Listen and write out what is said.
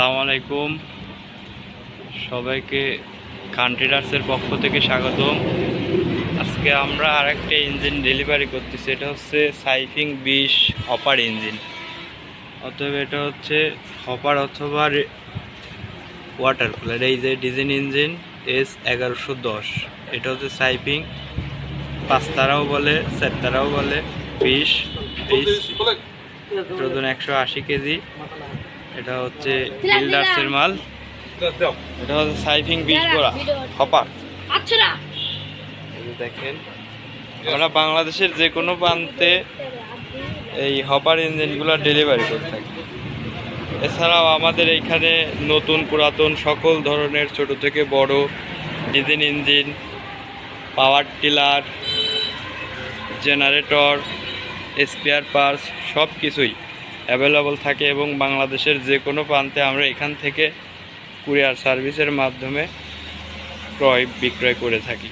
আসসালামু আলাইকুম। সবাইকে কান্ট্রিডার্সের পক্ষ থেকে স্বাগতম। আজকে আমরা আরেকটা ইঞ্জিন ডেলিভারি করতেছি এটা হচ্ছে সাইফিং বিশ হপার ইঞ্জিন অতএব এটা হচ্ছে হপার অথবা ওয়াটার কুলার এই যে ডিজেল ইঞ্জিন এস এগারোশো দশ। এটা হচ্ছে সাইফিং। পাঁচ তারাও বলে চার তারাও বলে বিশ বিশ। একশো আশি কেজি। এটা হচ্ছে বিল্ডার্সের মাল। এটা হচ্ছে সাইফিং বিশ গোড়া হপার। আচ্ছা দেখেন আমরা বাংলাদেশের যে কোনো প্রান্তে এই হপার ইঞ্জিনগুলো ডেলিভারি করে থাকি। এছাড়াও আমাদের এইখানে নতুন পুরাতন সকল ধরনের ছোট থেকে বড় diesel engine power tiller generator spare parts সব কিছুই অ্যাভেলেবল থাকে এবং বাংলাদেশের যে কোনো প্রান্তে আমরা এখান থেকে কুরিয়ার সার্ভিসের মাধ্যমে ক্রয় বিক্রয় করে থাকি।